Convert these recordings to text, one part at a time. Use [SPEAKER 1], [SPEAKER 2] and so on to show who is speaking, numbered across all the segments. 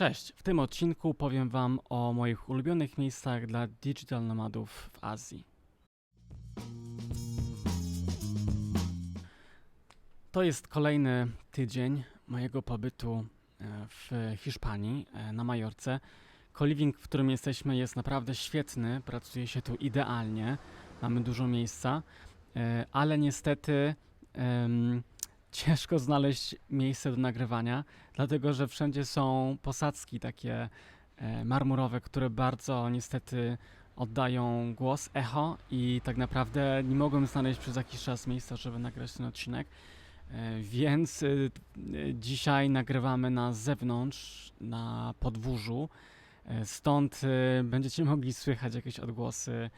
[SPEAKER 1] Cześć, w tym odcinku powiem Wam o moich ulubionych miejscach dla digital nomadów w Azji. To jest kolejny tydzień mojego pobytu e, w Hiszpanii, e, na Majorce. Coliving, w którym jesteśmy, jest naprawdę świetny, pracuje się tu idealnie, mamy dużo miejsca, e, ale niestety ciężko znaleźć miejsce do nagrywania, dlatego że wszędzie są posadzki takie e, marmurowe, które bardzo niestety oddają głos, echo i tak naprawdę nie mogłem znaleźć przez jakiś czas miejsca, żeby nagrać ten odcinek. E, Więc y, dzisiaj nagrywamy na zewnątrz, na podwórzu. E, Stąd y, będziecie mogli słychać jakieś odgłosy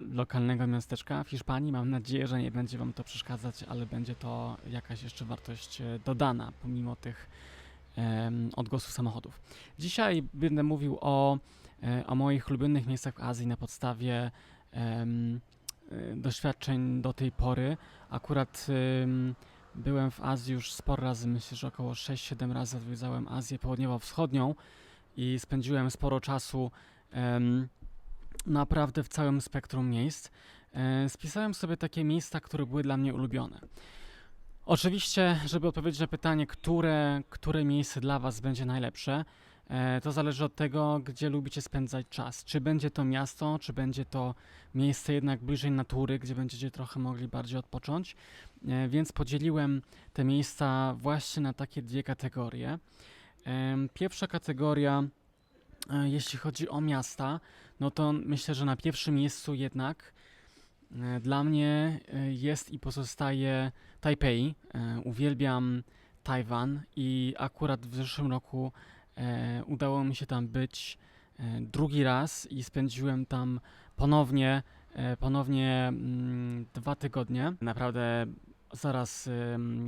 [SPEAKER 1] lokalnego miasteczka w Hiszpanii. Mam nadzieję, że nie będzie Wam to przeszkadzać, ale będzie to jakaś jeszcze wartość e, dodana pomimo tych odgłosów samochodów. Dzisiaj będę mówił o, e, o moich ulubionych miejscach w Azji na podstawie e, doświadczeń do tej pory. Akurat em, byłem w Azji już sporo razy, myślę, że około 6-7 razy odwiedzałem Azję Południowo-Wschodnią i spędziłem sporo czasu naprawdę w całym spektrum miejsc. E, spisałem sobie takie miejsca, które były dla mnie ulubione. Oczywiście, żeby odpowiedzieć na pytanie, które, które miejsce dla Was będzie najlepsze, e, to zależy od tego, gdzie lubicie spędzać czas. Czy będzie to miasto, czy będzie to miejsce jednak bliżej natury, gdzie będziecie trochę mogli bardziej odpocząć. E, Więc podzieliłem te miejsca właśnie na takie dwie kategorie. Pierwsza kategoria, e, jeśli chodzi o miasta, no to myślę, że na pierwszym miejscu jednak e, dla mnie e, jest i pozostaje Tajpej. E, Uwielbiam Tajwan i akurat w zeszłym roku udało mi się tam być drugi raz i spędziłem tam ponownie, ponownie mm, dwa tygodnie. Naprawdę zaraz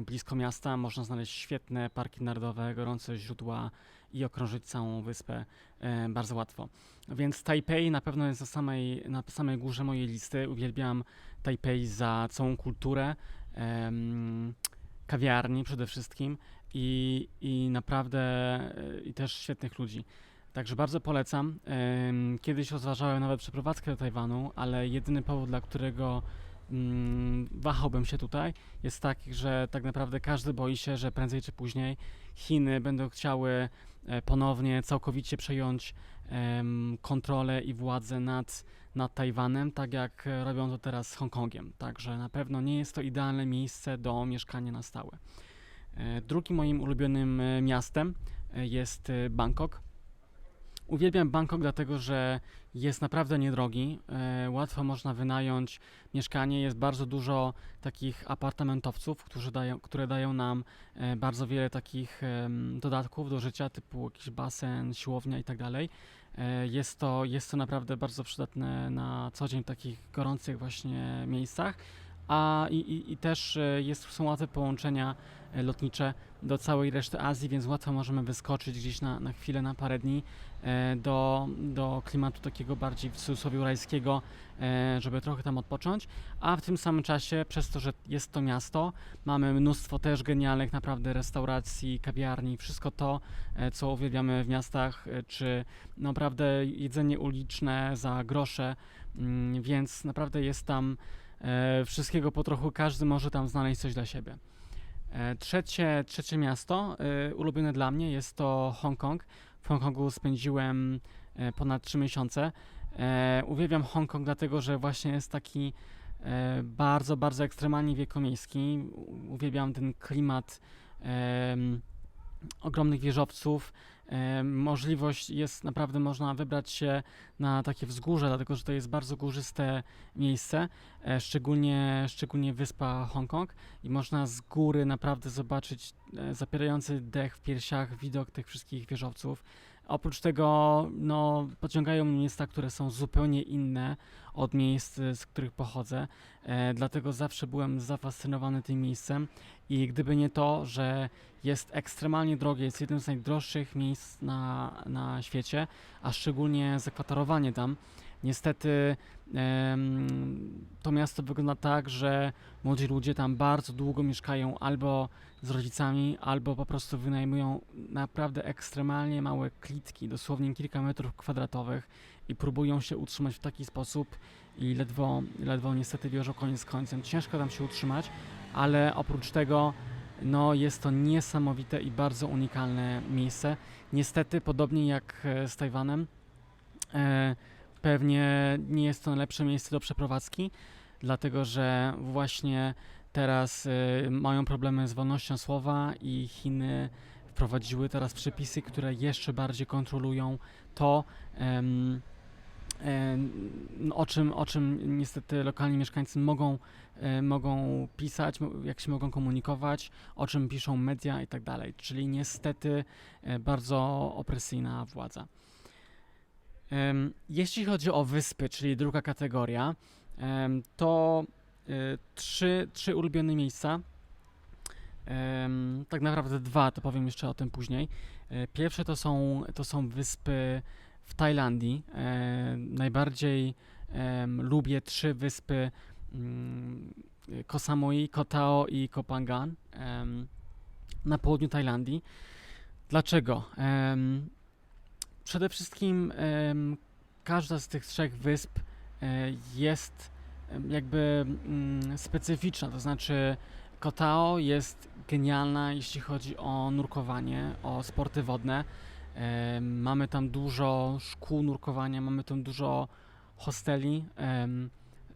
[SPEAKER 1] blisko miasta można znaleźć świetne parki narodowe, gorące źródła i okrążyć całą wyspę e, bardzo łatwo. Więc Tajpej na pewno jest na samej, na samej górze mojej listy. Uwielbiam Tajpej za całą kulturę, kawiarni przede wszystkim i, i naprawdę e, i też świetnych ludzi. Także bardzo polecam. Kiedyś rozważałem nawet przeprowadzkę do Tajwanu, ale jedyny powód, dla którego wahałbym się tutaj, jest taki, że tak naprawdę każdy boi się, że prędzej czy później Chiny będą chciały e, ponownie całkowicie przejąć kontrolę i władzę nad, nad Tajwanem, tak jak robią to teraz z Hongkongiem. Także na pewno nie jest to idealne miejsce do mieszkania na stałe. E, Drugim moim ulubionym e, miastem jest Bangkok. Uwielbiam Bangkok dlatego, że jest naprawdę niedrogi. E, łatwo można wynająć mieszkanie. Jest bardzo dużo takich apartamentowców, którzy dają, które dają nam e, bardzo wiele takich dodatków do życia, typu jakiś basen, siłownia i tak. E, Jest to, jest to naprawdę bardzo przydatne na co dzień w takich gorących właśnie miejscach. A i, i, i też e, jest, są łatwe połączenia e, lotnicze do całej reszty Azji, więc łatwo możemy wyskoczyć gdzieś na, na chwilę, na parę dni e, do, do klimatu takiego bardziej w cudzysłowie rajskiego, e, żeby trochę tam odpocząć. A w tym samym czasie, przez to, że jest to miasto, mamy mnóstwo też genialnych naprawdę restauracji, kawiarni, wszystko to, co uwielbiamy w miastach, czy naprawdę jedzenie uliczne za grosze, mm, więc naprawdę jest tam wszystkiego po trochu, każdy może tam znaleźć coś dla siebie. E, Trzecie, trzecie miasto e, ulubione dla mnie jest to Hongkong. W Hongkongu spędziłem e, ponad 3 miesiące. E, Uwielbiam Hongkong dlatego, że właśnie jest taki e, bardzo, bardzo ekstremalnie wielkomiejski. U- Uwielbiam ten klimat ogromnych wieżowców. Em, Możliwość jest naprawdę, można wybrać się na takie wzgórze, dlatego że to jest bardzo górzyste miejsce, e, szczególnie, szczególnie wyspa Hongkong i można z góry naprawdę zobaczyć e, zapierający dech w piersiach widok tych wszystkich wieżowców. Oprócz tego no, pociągają mnie miejsca, które są zupełnie inne od miejsc, z których pochodzę, e, dlatego zawsze byłem zafascynowany tym miejscem. I gdyby nie to, że jest ekstremalnie drogie, jest jednym z najdroższych miejsc na, na świecie, a szczególnie zakwaterowanie tam, Niestety to miasto wygląda tak, że młodzi ludzie tam bardzo długo mieszkają albo z rodzicami, albo po prostu wynajmują naprawdę ekstremalnie małe klitki, dosłownie kilka metrów kwadratowych i próbują się utrzymać w taki sposób i ledwo, ledwo niestety wiążą koniec z końcem. Ciężko tam się utrzymać, ale oprócz tego no, jest to niesamowite i bardzo unikalne miejsce. Niestety, podobnie jak e, z Tajwanem, e, pewnie nie jest to najlepsze miejsce do przeprowadzki, dlatego że właśnie teraz e, mają problemy z wolnością słowa i Chiny wprowadziły teraz przepisy, które jeszcze bardziej kontrolują to, em, no, o, czym, o czym niestety lokalni mieszkańcy mogą, e, mogą pisać, jak się mogą komunikować, o czym piszą media i tak dalej. Czyli niestety e, bardzo opresyjna władza. Jeśli chodzi o wyspy, czyli druga kategoria, to e, trzy, trzy ulubione miejsca. Tak naprawdę dwa, to powiem jeszcze o tym później. E, Pierwsze to są, to są wyspy w Tajlandii. E, Najbardziej lubię trzy wyspy mm, Koh Samui, Koh Tao i Koh Phangan na południu Tajlandii. Dlaczego? Przede wszystkim każda z tych trzech wysp e, jest jakby mm, specyficzna, to znaczy Kotao jest genialna, jeśli chodzi o nurkowanie, o sporty wodne. Mamy tam dużo szkół nurkowania, mamy tam dużo hosteli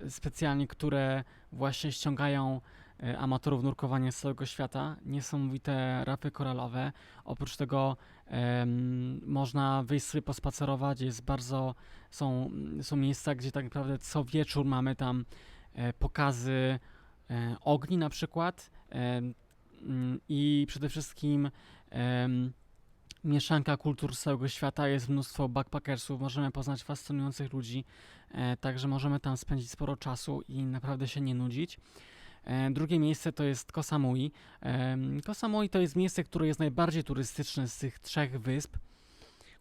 [SPEAKER 1] specjalnie, które właśnie ściągają e, amatorów nurkowania z całego świata. Niesamowite rafy koralowe. Oprócz tego można wyjść sobie pospacerować. Jest bardzo, są, są miejsca, gdzie tak naprawdę co wieczór mamy tam e, pokazy e, ogni na przykład mm, i przede wszystkim mieszanka kultur z całego świata, jest mnóstwo backpackersów, możemy poznać fascynujących ludzi, e, także możemy tam spędzić sporo czasu i naprawdę się nie nudzić. E, drugie miejsce to jest Koh Samui. Em, Koh Samui to jest miejsce, które jest najbardziej turystyczne z tych trzech wysp,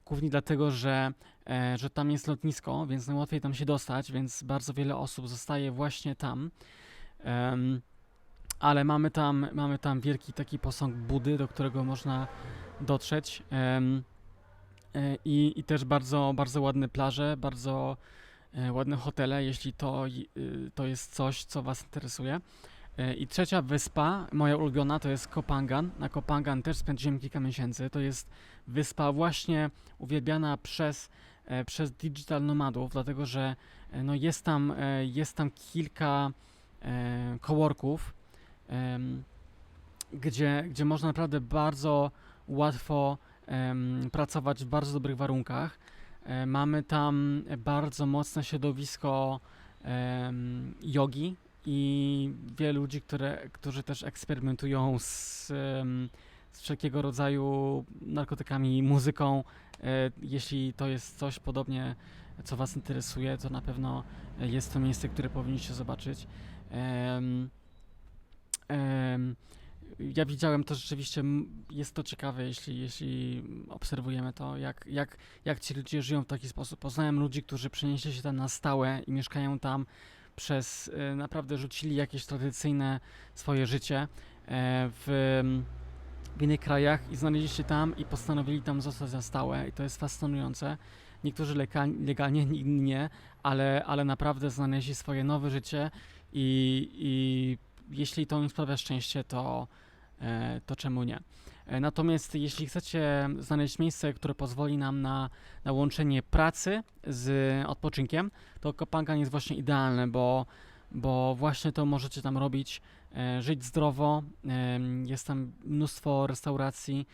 [SPEAKER 1] głównie dlatego, że, e, że tam jest lotnisko, więc najłatwiej tam się dostać, więc bardzo wiele osób zostaje właśnie tam. Ale mamy tam, mamy tam wielki taki posąg Budy, do którego można dotrzeć. e, I, I też bardzo, bardzo ładne plaże, bardzo e, ładne hotele, jeśli to, to jest coś, co Was interesuje. E, I trzecia wyspa, moja ulubiona, to jest Kopangan. Na Kopangan też spędziłem kilka miesięcy. To jest wyspa właśnie uwielbiana przez, e, przez digital nomadów, dlatego że e, no jest, tam, jest tam kilka coworków, gdzie, gdzie można naprawdę bardzo łatwo pracować w bardzo dobrych warunkach. Mamy tam bardzo mocne środowisko jogi i wielu ludzi, które, którzy też eksperymentują z, z wszelkiego rodzaju narkotykami, muzyką. E, jeśli to jest coś podobnie, co Was interesuje, to na pewno jest to miejsce, które powinniście zobaczyć. Ja widziałem to rzeczywiście, jest to ciekawe, jeśli, jeśli obserwujemy to, jak, jak, jak ci ludzie żyją w taki sposób. Poznałem ludzi, którzy przenieśli się tam na stałe i mieszkają tam przez, e, naprawdę rzucili jakieś tradycyjne swoje życie e, w, w innych krajach i znaleźli się tam i postanowili tam zostać na stałe i to jest fascynujące. Niektórzy legalnie, inni nie, ale, ale naprawdę znaleźli swoje nowe życie i, i jeśli to im sprawia szczęście, to, e, to czemu nie? E, Natomiast jeśli chcecie znaleźć miejsce, które pozwoli nam na, na łączenie pracy z odpoczynkiem, to Kopangan jest właśnie idealne, bo, bo właśnie to możecie tam robić, e, żyć zdrowo. em, Jest tam mnóstwo restauracji,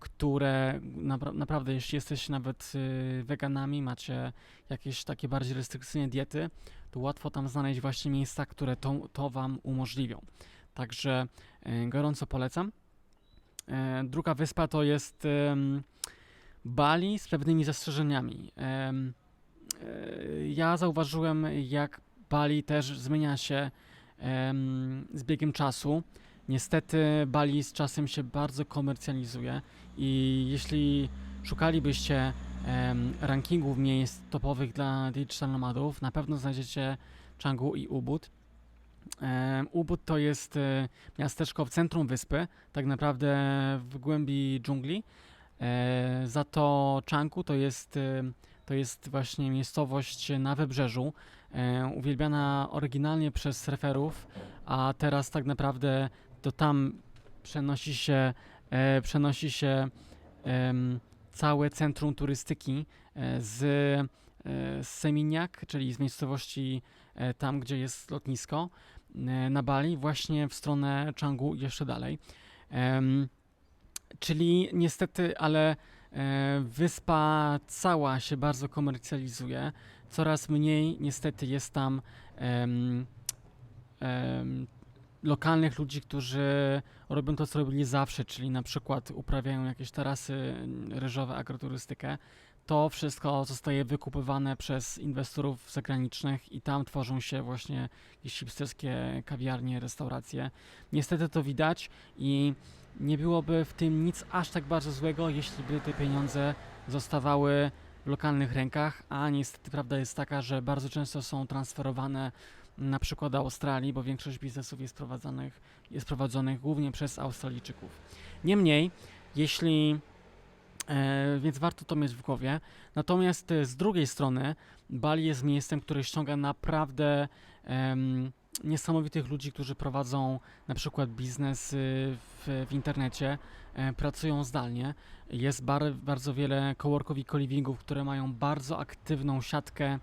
[SPEAKER 1] które napra- naprawdę, jeśli jesteście nawet weganami, macie jakieś takie bardziej restrykcyjne diety, to łatwo tam znaleźć właśnie miejsca, które to, to Wam umożliwią. Także e, gorąco polecam. E, Druga wyspa to jest Bali z pewnymi zastrzeżeniami. E, Ja zauważyłem, jak Bali też zmienia się z biegiem czasu. Niestety Bali z czasem się bardzo komercjalizuje i jeśli szukalibyście rankingów miejsc topowych dla digital nomadów, na pewno znajdziecie Canggu i Ubud. Em, Ubud to jest e, miasteczko w centrum wyspy, tak naprawdę w głębi dżungli. E, za to to jest, e, to jest właśnie miejscowość na wybrzeżu, e, uwielbiana oryginalnie przez surferów, a teraz tak naprawdę to tam przenosi się, e, przenosi się całe centrum turystyki e, z, e, z Seminyak, czyli z miejscowości e, tam, gdzie jest lotnisko e, na Bali, właśnie w stronę Canggu i jeszcze dalej. Czyli niestety, ale e, wyspa cała się bardzo komercjalizuje. Coraz mniej niestety jest tam em, em, lokalnych ludzi, którzy robią to, co robili zawsze, czyli na przykład uprawiają jakieś tarasy ryżowe, agroturystykę. To wszystko zostaje wykupywane przez inwestorów zagranicznych i tam tworzą się właśnie jakieś hipsterskie kawiarnie, restauracje. Niestety to widać i nie byłoby w tym nic aż tak bardzo złego, jeśli by te pieniądze zostawały w lokalnych rękach, a niestety prawda jest taka, że bardzo często są transferowane na przykład do Australii, bo większość biznesów jest prowadzonych, jest prowadzonych głównie przez Australijczyków. Niemniej, jeśli e, więc warto to mieć w głowie. Natomiast e, z drugiej strony Bali jest miejscem, które ściąga naprawdę niesamowitych ludzi, którzy prowadzą na przykład biznes y, w, w internecie, e, pracują zdalnie. Jest bar, bardzo wiele coworków i co-livingów, które mają bardzo aktywną siatkę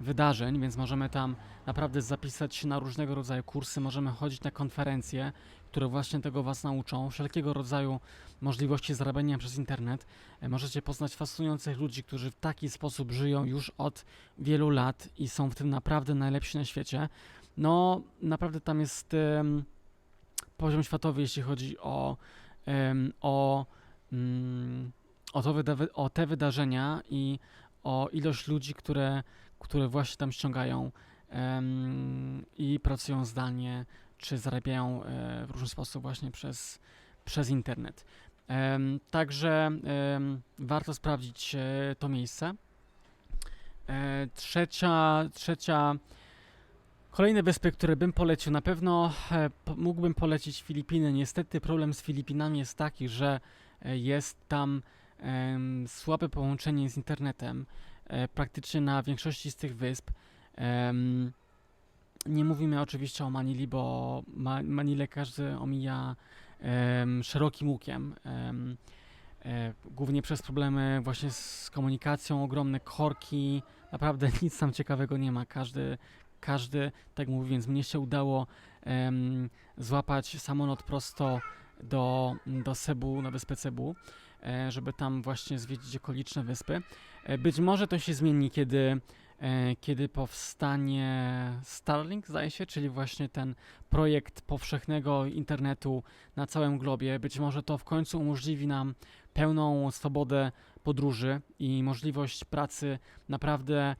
[SPEAKER 1] wydarzeń, więc możemy tam naprawdę zapisać się na różnego rodzaju kursy, możemy chodzić na konferencje, które właśnie tego Was nauczą, wszelkiego rodzaju możliwości zarabiania przez internet. E, Możecie poznać fascynujących ludzi, którzy w taki sposób żyją już od wielu lat i są w tym naprawdę najlepsi na świecie. No, naprawdę tam jest em, poziom światowy, jeśli chodzi o, em, o, mm, o, to o te wydarzenia i o ilość ludzi, które, które właśnie tam ściągają em, i pracują zdalnie, czy zarabiają e, w różny sposób właśnie przez, przez internet. Także warto sprawdzić e, to miejsce. E, trzecia, trzecia, kolejne wyspy, które bym polecił, na pewno e, mógłbym polecić Filipiny. Niestety problem z Filipinami jest taki, że e, jest tam em, słabe połączenie z internetem e, praktycznie na większości z tych wysp. Nie mówimy oczywiście o Manili, bo Ma Manilę każdy omija szerokim łukiem. em, e, głównie przez problemy właśnie z komunikacją, ogromne korki, naprawdę nic tam ciekawego nie ma. Każdy, każdy tak mówi, więc mnie się udało złapać samolot prosto do, do Cebu, na wyspę Cebu, e, żeby tam właśnie zwiedzić okoliczne wyspy. E, być może to się zmieni, kiedy, e, kiedy powstanie Starlink, zdaje się, czyli właśnie ten projekt powszechnego internetu na całym globie. Być może to w końcu umożliwi nam pełną swobodę podróży i możliwość pracy naprawdę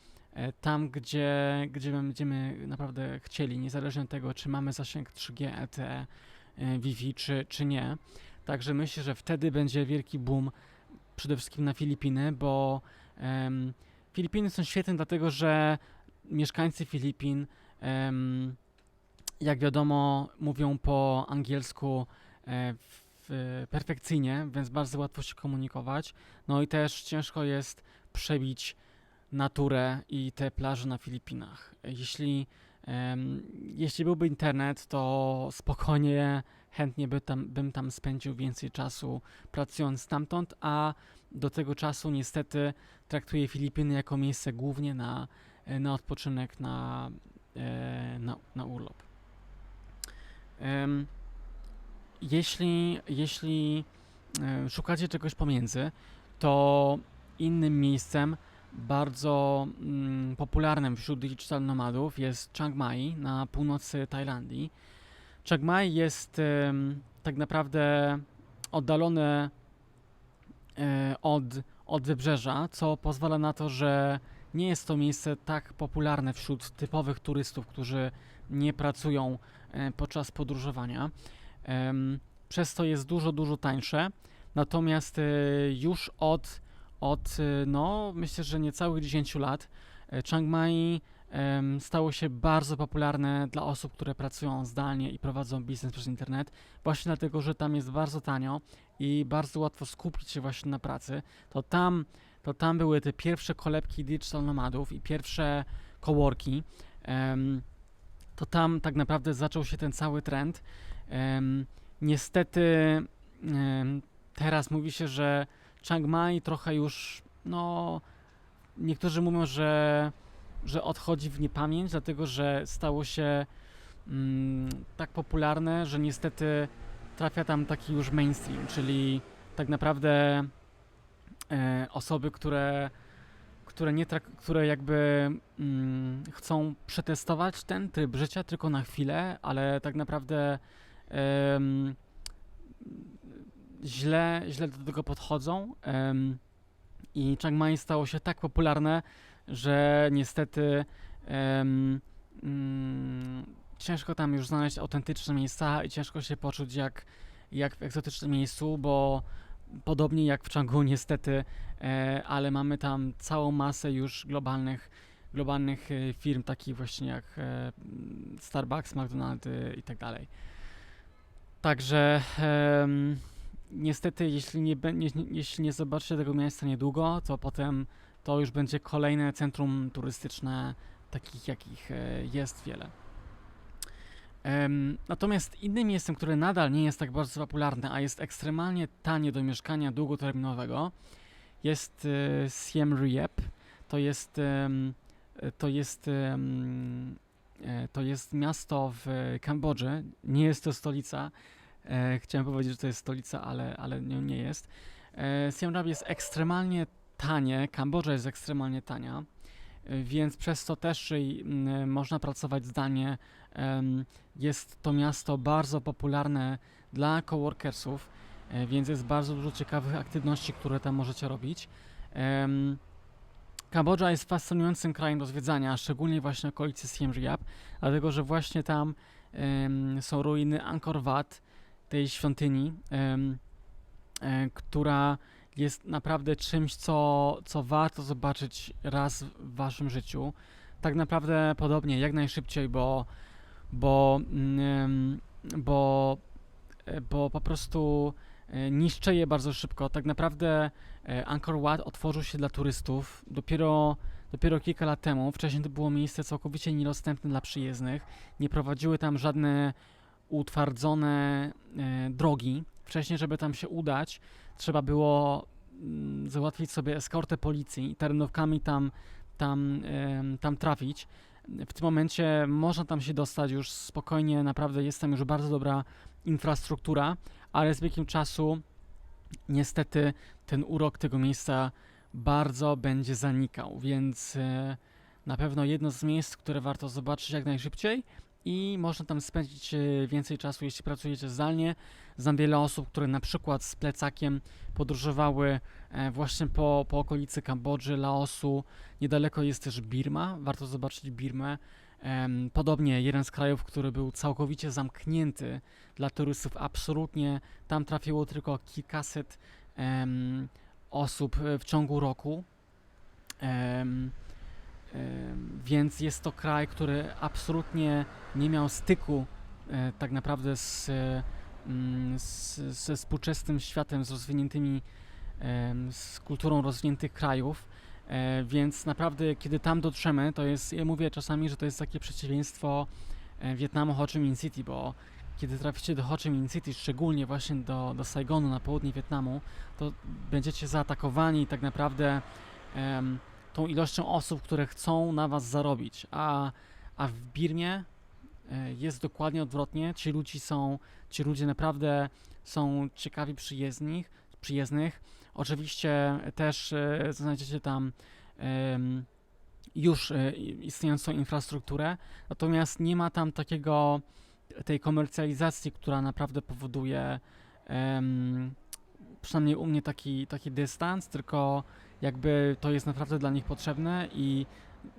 [SPEAKER 1] tam, gdzie, gdzie będziemy naprawdę chcieli, niezależnie od tego, czy mamy zasięg 3G, LTE, Wi-Fi, czy, czy nie. Także myślę, że wtedy będzie wielki boom przede wszystkim na Filipiny, bo em, Filipiny są świetne dlatego, że mieszkańcy Filipin, em, jak wiadomo, mówią po angielsku e, w, perfekcyjnie, więc bardzo łatwo się komunikować. No i też ciężko jest przebić naturę i te plaże na Filipinach. Jeśli, jeśli byłby internet, to spokojnie, chętnie by tam, bym tam spędził więcej czasu pracując stamtąd, a do tego czasu niestety traktuję Filipiny jako miejsce głównie na, e, na odpoczynek, na, e, na, na urlop. Jeśli jeśli e, szukacie czegoś pomiędzy, to innym miejscem bardzo mm, popularnym wśród digital nomadów jest Chiang Mai na północy Tajlandii. Chiang Mai jest em, tak naprawdę oddalone e, od, od wybrzeża, co pozwala na to, że nie jest to miejsce tak popularne wśród typowych turystów, którzy nie pracują e, podczas podróżowania. przez to jest dużo, dużo tańsze. Natomiast e, już od, od e, no, myślę, że niecałych 10 lat e, Chiang Mai stało się bardzo popularne dla osób, które pracują zdalnie i prowadzą biznes przez internet, właśnie dlatego, że tam jest bardzo tanio i bardzo łatwo skupić się właśnie na pracy. To tam, to tam były te pierwsze kolebki digital nomadów i pierwsze coworki. To tam tak naprawdę zaczął się ten cały trend. Niestety teraz mówi się, że Chiang Mai trochę już, no, niektórzy mówią, że, że odchodzi w niepamięć, dlatego że stało się mm, tak popularne, że niestety trafia tam taki już mainstream, czyli tak naprawdę e, osoby, które, które, nie które jakby mm, chcą przetestować ten tryb życia tylko na chwilę, ale tak naprawdę em, źle, źle do tego podchodzą. em, I Chiang Mai stało się tak popularne, że niestety em, mm, ciężko tam już znaleźć autentyczne miejsca i ciężko się poczuć jak, jak w egzotycznym miejscu, bo podobnie jak w Changu niestety, e, ale mamy tam całą masę już globalnych, globalnych e, firm, takich właśnie jak e, Starbucks, McDonald's i tak dalej. Także em, niestety, jeśli nie, nie, jeśli nie zobaczycie tego miejsca niedługo, to potem to już będzie kolejne centrum turystyczne, takich jakich e, jest wiele. Natomiast innym miejscem, które nadal nie jest tak bardzo popularne, a jest ekstremalnie tanie do mieszkania długoterminowego, jest e, Siem Reap. To jest, to jest, e, to jest miasto w Kambodży. Nie jest to stolica. E, chciałem powiedzieć, że to jest stolica, ale, ale nie, nie jest. E, Siem Reap jest ekstremalnie tanie. Kambodża jest ekstremalnie tania. e, Więc przez to też mm, można pracować zdalnie. Em, jest to miasto bardzo popularne dla coworkersów, e, więc jest bardzo dużo ciekawych aktywności, które tam możecie robić. Em, Kambodża jest fascynującym krajem do zwiedzania, szczególnie właśnie okolicy Siem Reap, dlatego że właśnie tam są ruiny Angkor Wat, tej świątyni, e, która jest naprawdę czymś, co, co warto zobaczyć raz w waszym życiu. Tak naprawdę podobnie, jak najszybciej, bo bo, mm, bo, e, bo po prostu e, niszczeje bardzo szybko. Tak naprawdę Angkor Wat otworzył się dla turystów dopiero, dopiero kilka lat temu. Wcześniej to było miejsce całkowicie niedostępne dla przyjezdnych. Nie prowadziły tam żadne utwardzone e, drogi. Wcześniej, żeby tam się udać, trzeba było mm, załatwić sobie eskortę policji i terenówkami tam, tam, tam trafić w tym momencie można tam się dostać już spokojnie, naprawdę jest tam już bardzo dobra infrastruktura, ale z biegiem czasu niestety ten urok tego miejsca bardzo będzie zanikał, więc e, na pewno jedno z miejsc, które warto zobaczyć jak najszybciej i można tam spędzić e, więcej czasu, jeśli pracujecie zdalnie. Znam wiele osób, które na przykład z plecakiem podróżowały e, właśnie po, po okolicy Kambodży, Laosu, Niedaleko jest też Birma, warto zobaczyć Birmę. Podobnie jeden z krajów, który był całkowicie zamknięty dla turystów, absolutnie tam trafiło tylko kilkaset osób e, w ciągu roku. Em, więc jest to kraj, który absolutnie nie miał styku e, tak naprawdę z, mm, z, ze współczesnym światem, z rozwiniętymi, z kulturą rozwiniętych krajów. E, więc naprawdę, kiedy tam dotrzemy, to jest, ja mówię czasami, że to jest takie przeciwieństwo e, Wietnamu Ho Chi Minh City, bo kiedy traficie do Ho Chi Minh City, szczególnie właśnie do, do Saigonu na południe Wietnamu, to będziecie zaatakowani tak naprawdę em, tą ilością osób, które chcą na was zarobić, a, a w Birmie e, jest dokładnie odwrotnie. Ci ludzie są, ci ludzie naprawdę są ciekawi przyjezdnych, przyjezdnych. Oczywiście też e, znajdziecie tam już e, istniejącą infrastrukturę, natomiast nie ma tam takiego tej komercjalizacji, która naprawdę powoduje przynajmniej u mnie taki, taki dystans, tylko jakby to jest naprawdę dla nich potrzebne i,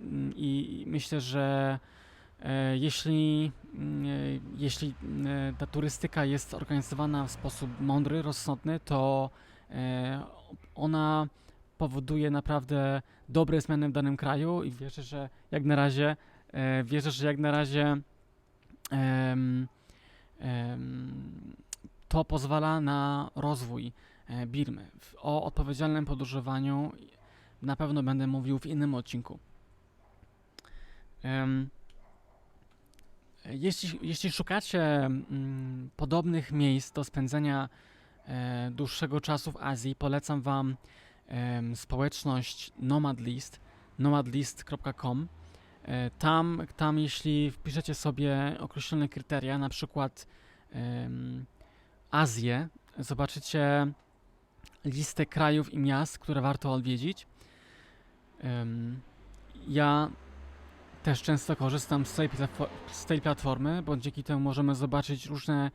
[SPEAKER 1] mm, i myślę, że E, Jeśli, mm, e, jeśli e, ta turystyka jest organizowana w sposób mądry, rozsądny, to ona powoduje naprawdę dobre zmiany w danym kraju i wierzę, że jak na razie, wierzę, że jak na razie to pozwala na rozwój Birmy. W- O odpowiedzialnym podróżowaniu na pewno będę mówił w innym odcinku. Jeśli, jeśli szukacie mm, podobnych miejsc do spędzenia e, dłuższego czasu w Azji, polecam Wam społeczność Nomadlist, nomadlist.com. E, tam, tam, jeśli wpiszecie sobie określone kryteria, na przykład Azję, zobaczycie listę krajów i miast, które warto odwiedzić. Ja też często korzystam z tej, z tej platformy, bo dzięki temu możemy zobaczyć różne,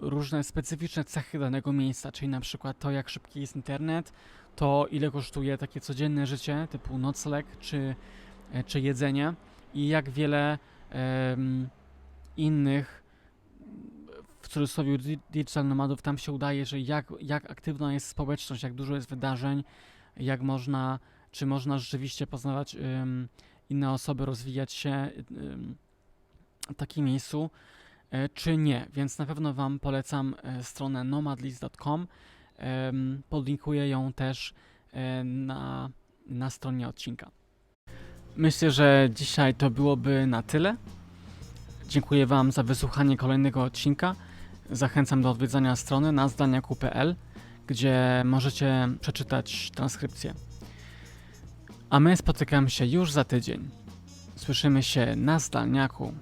[SPEAKER 1] różne specyficzne cechy danego miejsca, czyli na przykład to, jak szybki jest internet, to ile kosztuje takie codzienne życie, typu nocleg czy, e, czy jedzenie i jak wiele innych w cudzysłowie di- digital nomadów tam się udaje, że jak, jak aktywna jest społeczność, jak dużo jest wydarzeń, jak można, czy można rzeczywiście poznawać ym, inne osoby, rozwijać się ym, w takim miejscu, e, czy nie. Więc na pewno Wam polecam e, stronę nomadlist.com. Em, Podlinkuję ją też e, na, na stronie odcinka. Myślę, że dzisiaj to byłoby na tyle. Dziękuję Wam za wysłuchanie kolejnego odcinka. Zachęcam do odwiedzania strony nazdaniaku.pl, gdzie możecie przeczytać transkrypcję. A my spotykamy się już za tydzień. Słyszymy się na zdalniaku.